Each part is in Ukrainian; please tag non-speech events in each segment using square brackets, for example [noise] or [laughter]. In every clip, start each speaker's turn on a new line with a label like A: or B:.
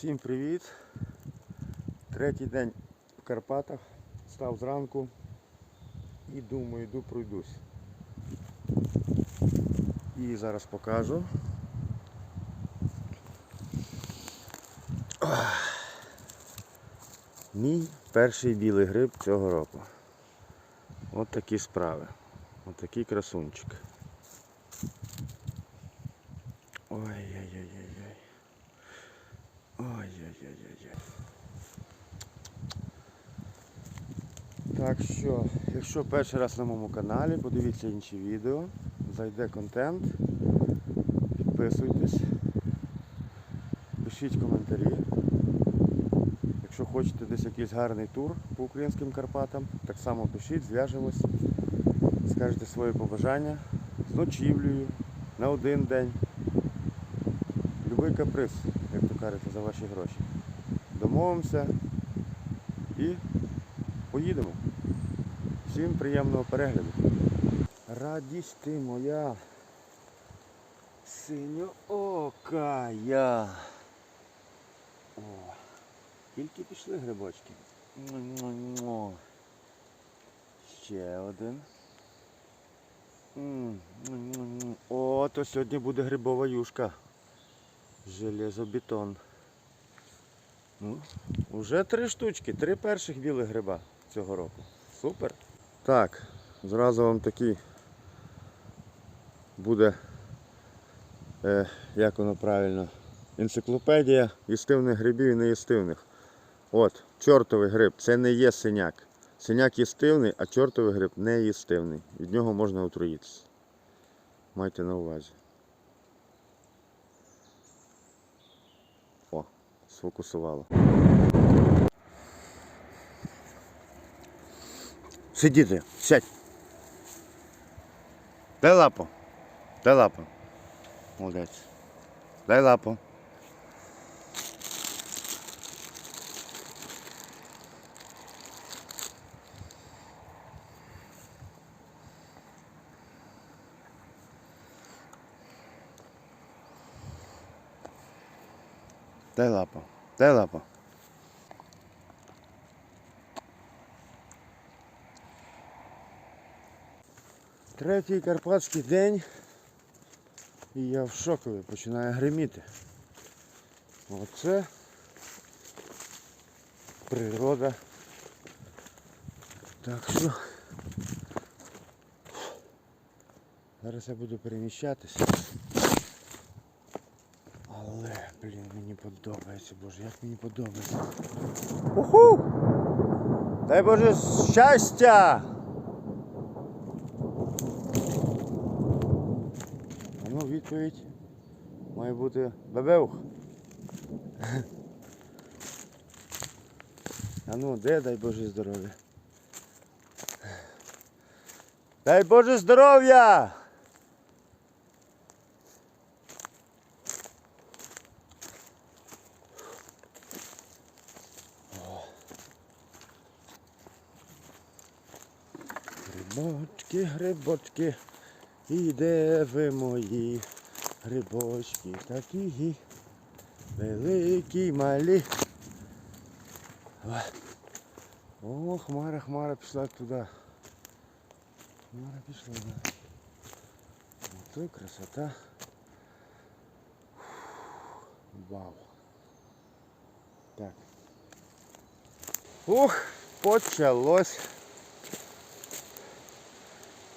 A: Всім привіт! Третій день в Карпатах. Став зранку і думаю, йду пройдусь. І зараз покажу. Мій перший білий гриб цього року. От такі справи. От такий красунчик. Так що, якщо перший раз на моєму каналі, подивіться інші відео, зайде контент, підписуйтесь, пишіть коментарі. Якщо хочете десь якийсь гарний тур по українським Карпатам, так само пишіть, зв'яжемось, скажете свої побажання з ночівлею на один день. Любий каприз, як то кажете, за ваші гроші. Домовимося і поїдемо. Всім приємного перегляду. Радість ти моя. Синьоока я. О, тільки пішли грибочки. Ще один. О, то сьогодні буде грибова юшка. Железобетон. Ну, уже три штучки, три перших білих гриба цього року. Супер. Так, зразу вам такий буде, е, як воно правильно, енциклопедія їстивних грибів і неїстивних. От, чортовий гриб, це не є синяк. Синяк їстивний, а чортовий гриб не їстивний. Від нього можна отруїтися. Майте на увазі. О, сфокусувало. Сидіти, сядь. Дай лапу. Дай лапу. Молодець. Дай лапу. Дай лапу. Дай лапу. Третій карпатський день. І я в шокові починаю гриміти. Оце природа. Так що зараз я буду переміщатися. Але, блін, мені подобається, боже, як мені подобається. Уху! Дай Боже щастя! Ну, відповідь має бути бебеух. А ну, де дай Боже здоров'я? Дай Боже здоров'я! Грибочки, грибочки, і де ви мої грибочки такі великі, малі. О, хмара, хмара пішла туди. Хмара пішла. Да. Ото красота. Вау. Так. Ух, почалось.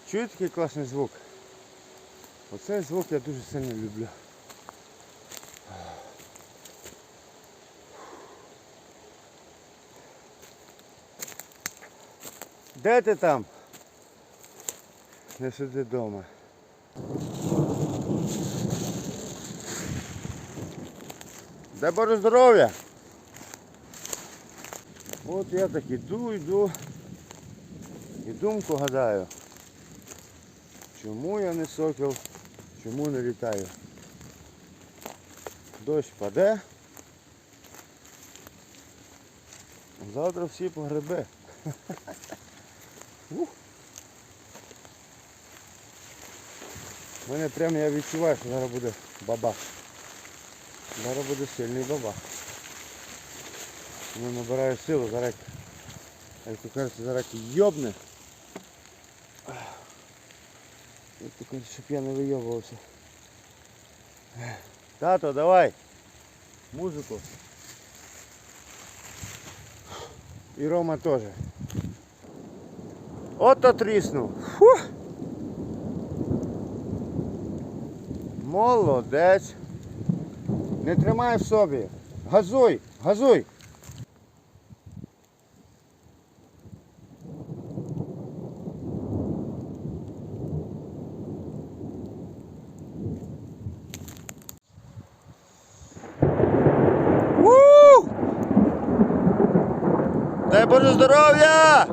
A: Чуєте такий класний звук? Оцей звук я дуже сильно люблю. Де ти там? Не сиди вдома. Дай Боже здоров'я! От я так іду, йду. І думку гадаю. Чому я не сокіл? Чому не літаю? Дощ паде. Завтра всі по гриби. [laughs] Ух. У мене прямо я відчуваю, що зараз буде бабах. Зараз буде сильний бабах. Ну, набираю силу, зараз, як кажеться, зараз йобне. Як то кажуть, щоб я не вийобувався. Тато, давай. Музику. І Рома теж. Ото тріснув. Фу. Молодець. Не тримай в собі. Газуй, газуй. У! Дай Боже здоров'я!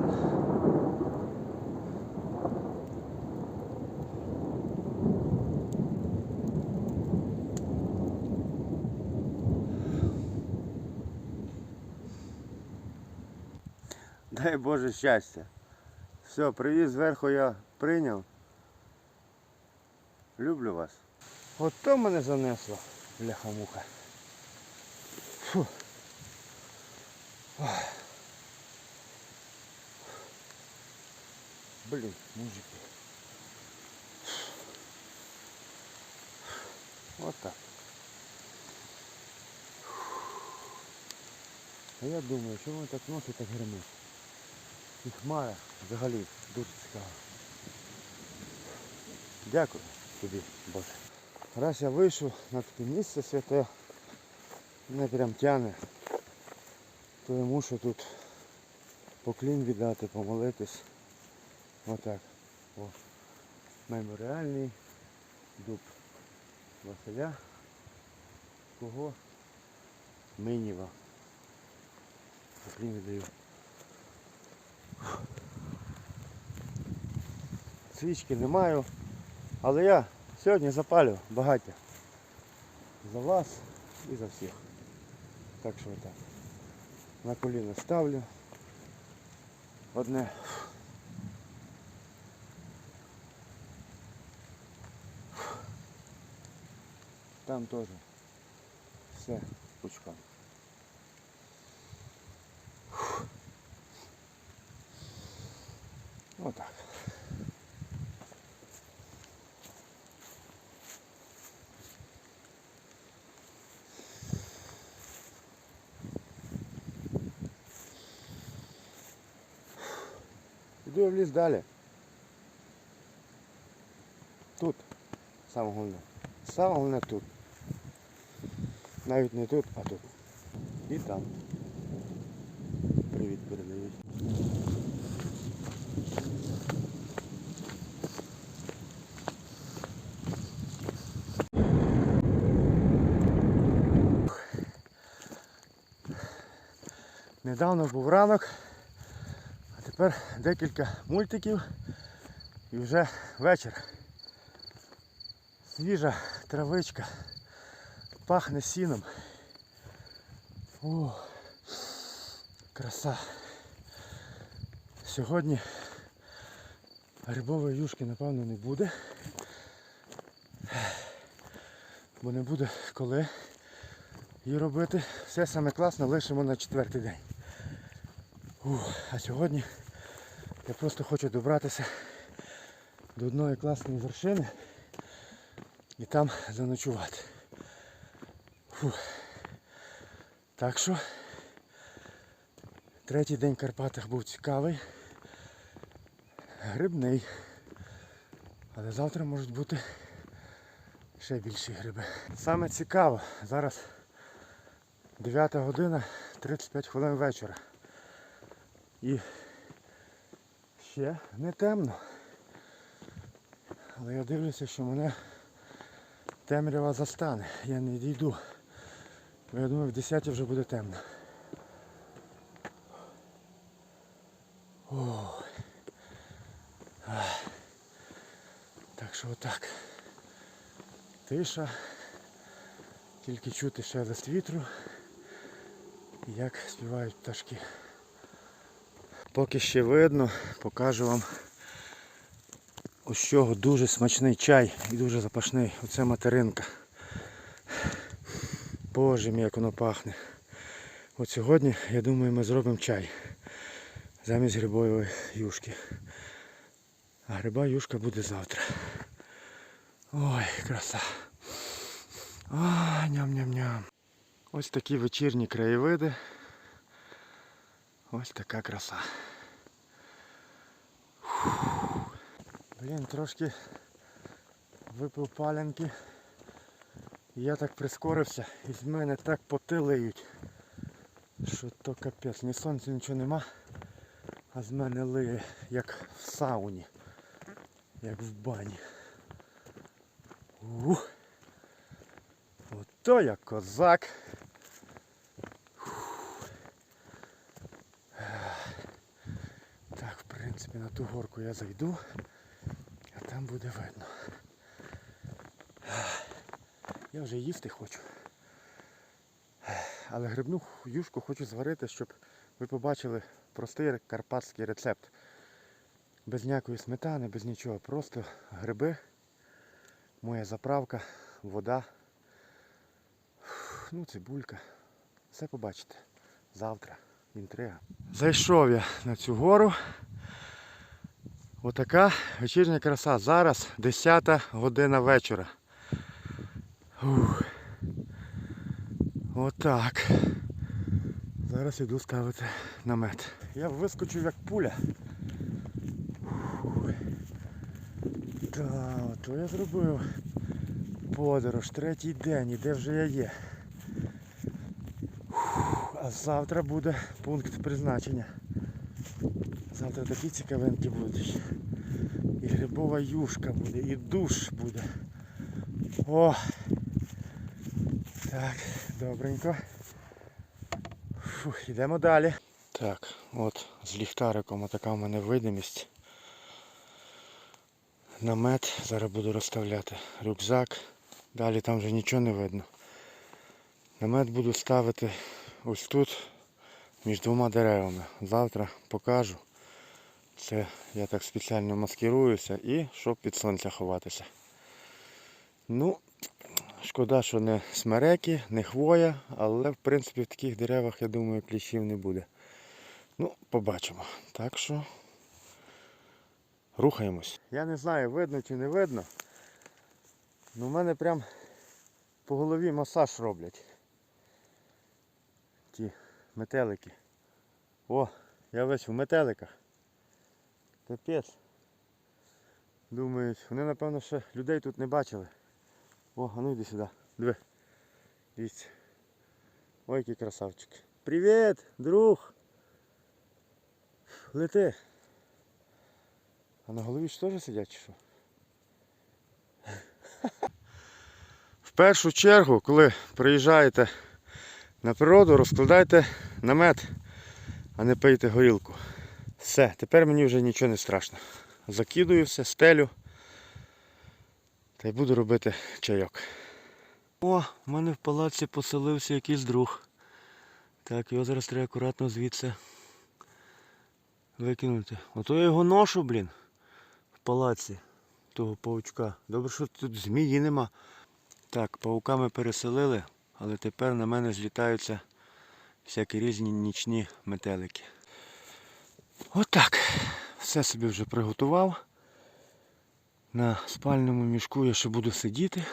A: Дай Боже щастя. Все, привіз зверху я прийняв. Люблю вас. От то мене занесло, бляха-муха. Ох. Блін, мужики. Вот так. А я думаю, що воно так носить, так гримить. І хмара взагалі дуже цікаво. Дякую тобі, Боже. Раз я вийшов на таке місце святе, мене прям тяне, то я мушу тут поклін віддати, помолитись. Отак. О. Меморіальний дуб Василя. Кого? Миніва. Поклін віддаю. Свічки не маю, але я сьогодні запалю багаття. За вас і за всіх. Так що так. На коліна ставлю. Одне. Там теж. Все, пучком. Отак. Іду я в ліс далі. Тут. Саме головне. Саме головне тут. Навіть не тут, а тут. І там. Привіт передають. Недавно був ранок, а тепер декілька мультиків і вже вечір. Свіжа травичка, пахне сіном. О, краса. Сьогодні грибової юшки напевно не буде. Бо не буде коли її робити. Все саме класне лишимо на четвертий день. Ух, а сьогодні я просто хочу добратися до одної класної вершини і там заночувати. Фух. Так що третій день в Карпатах був цікавий, грибний. Але завтра можуть бути ще більші гриби. Саме цікаво, зараз 9 година 35 хвилин вечора. І ще не темно. Але я дивлюся, що мене темрява застане. Я не дійду. Бо я думаю, в 10 вже буде темно. Ой. Так що отак. Тиша. Тільки чути шелест вітру. І як співають пташки. Поки ще видно, покажу вам ось чого дуже смачний чай і дуже запашний. Оце материнка. Боже мій, як воно пахне. От сьогодні, я думаю, ми зробимо чай замість грибової юшки. А гриба юшка буде завтра. Ой, краса. А, ням-ням-ням. Ось такі вечірні краєвиди. Ось така краса. Фух. Блін, трошки випив палянки. Я так прискорився і з мене так потилиють. Що то капець, ні сонця нічого нема, а з мене лиє як в сауні, як в бані. Ух. Ото я козак. Так, в принципі, на ту горку я зайду, а там буде видно. Я вже їсти хочу. Але грибну юшку хочу зварити, щоб ви побачили простий карпатський рецепт. Без ніякої сметани, без нічого. Просто гриби, моя заправка, вода, ну цибулька. Все побачите. Завтра. Інтрига. Зайшов я на цю гору. Отака вечірня краса. Зараз 10 година вечора. Ух. Отак. Зараз іду ставити намет. Я вискочив як пуля. Фух. Та, то я зробив подорож, третій день, і де вже я є. А завтра буде пункт призначення. Завтра такі цікавинки будуть. І грибова юшка буде, і душ буде. О! Так, добренько. Фух, йдемо далі. Так, от з ліхтариком така в мене видимість. Намет, зараз буду розставляти рюкзак. Далі там вже нічого не видно. Намет буду ставити ось тут, між двома деревами. Завтра покажу. Це я так спеціально маскируюся і щоб від сонця ховатися. Ну, Шкода, що не смереки, не хвоя, але в принципі в таких деревах, я думаю, кліщів не буде. Ну, побачимо. Так що рухаємось. Я не знаю, видно чи не видно. але в мене прям по голові масаж роблять. Ті метелики. О, я весь в метеликах. Капець. Думають, вони напевно ще людей тут не бачили. О, а ну йди сюди. Диви. Дивіться. Ой, який красавчик. Привіт, друг. Лети. А на голові ж теж сидять чи що? [laughs] В першу чергу, коли приїжджаєте на природу, розкладайте намет, а не пийте горілку. Все, тепер мені вже нічого не страшно. Закидую все, стелю. Та й буду робити чайок. О, в мене в палаці поселився якийсь друг. Так, його зараз треба акуратно звідси викинути. Ото я його ношу, блін, в палаці того паучка. Добре, що тут змії нема. Так, пауками переселили, але тепер на мене злітаються всякі різні нічні метелики. Отак. Все собі вже приготував. На спальному мішку я ще буду сидіти.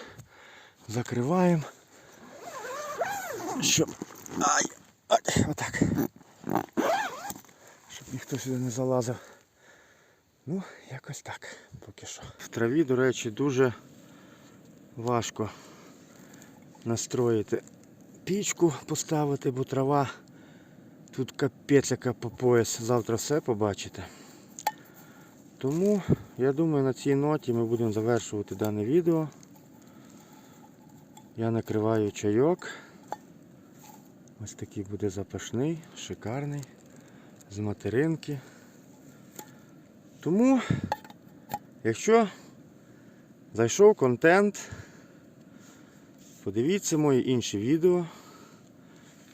A: Закриваємо. Щоб... Ай! Ай! Отак. Щоб ніхто сюди не залазив. Ну, якось так, поки що. В траві, до речі, дуже важко настроїти пічку поставити, бо трава тут капець яка по пояс. Завтра все побачите. Тому я думаю на цій ноті ми будемо завершувати дане відео. Я накриваю чайок. Ось такий буде запашний, шикарний, з материнки. Тому, якщо зайшов контент, подивіться мої інші відео,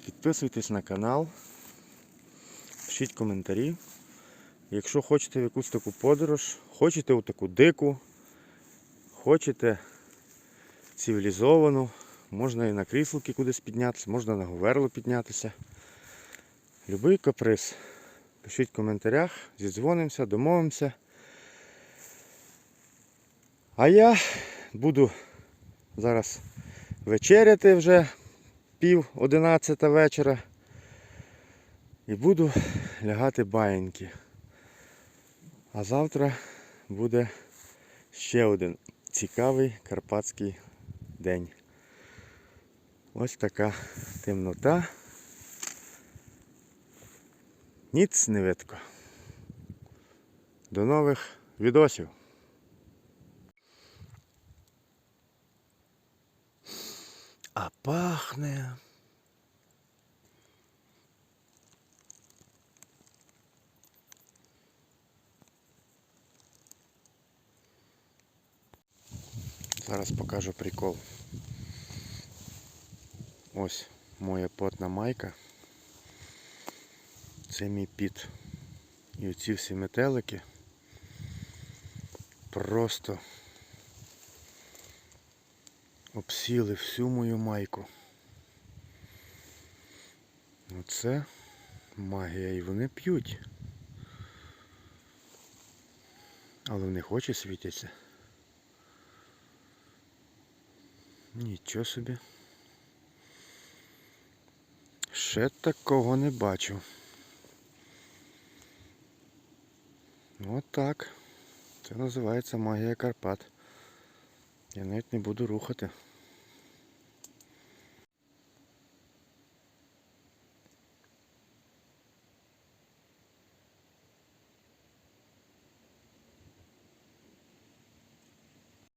A: підписуйтесь на канал, пишіть коментарі. Якщо хочете в якусь таку подорож, хочете у таку дику, хочете цивілізовану, можна і на кріслки кудись піднятися, можна на говерло піднятися. Любий каприз. Пишіть в коментарях, зідзвонимося, домовимося. А я буду зараз вечеряти вже пів одинадцята вечора. І буду лягати баїньки. А завтра буде ще один цікавий карпатський день. Ось така темнота. Ніц не видко. До нових відосів. А пахне. Зараз покажу прикол. Ось моя потна майка. Це мій піт. І оці всі метелики просто обсіли всю мою майку. Оце магія і вони п'ють. Але в них очі світяться. Нічого собі. Ще такого не бачу. От так. Це називається магія Карпат. Я навіть не буду рухати.